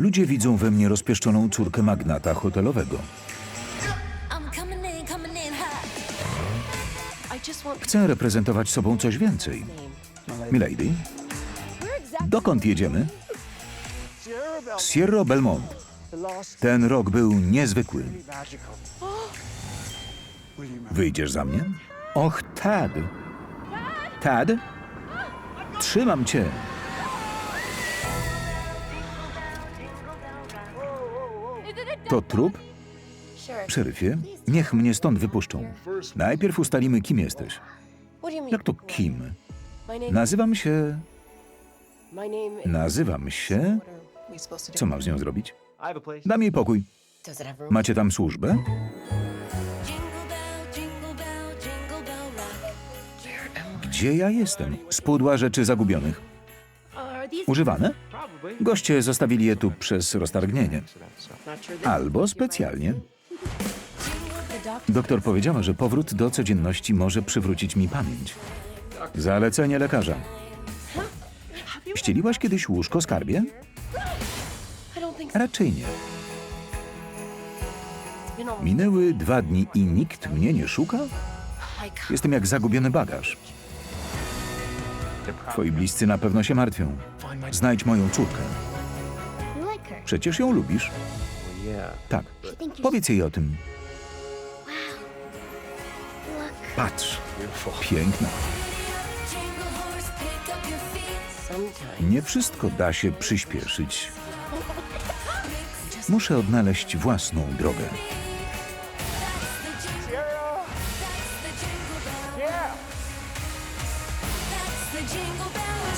Ludzie widzą we mnie rozpieszczoną córkę magnata hotelowego. Chcę reprezentować sobą coś więcej. Milady, dokąd jedziemy? Sierra Belmont. Ten rok był niezwykły. Wyjdziesz za mnie? Och, Tad. Tad? Trzymam cię. To trup? Szeryfie, niech mnie stąd wypuszczą. Najpierw ustalimy, kim jesteś. Jak to kim? Nazywam się... Nazywam się... Co mam z nią zrobić? Dam jej pokój. Macie tam służbę? Gdzie ja jestem? Spudła rzeczy zagubionych. Używane? Goście zostawili je tu przez that... Albo specjalnie. Doktor powiedziała, że powrót do codzienności może przywrócić mi pamięć. Zalecenie lekarza. Ścieliłaś kiedyś łóżko skarbie? Raczej nie. Minęły dwa dni i nikt mnie nie szuka? Jestem jak zagubiony bagaż. Twoi bliscy na pewno się martwią. Znajdź moją córkę. Przecież ją lubisz. Tak. Powiedz jej o tym. Patrz. Piękna. Nie wszystko da się przyspieszyć. Muszę odnaleźć własną drogę. the jingle bell.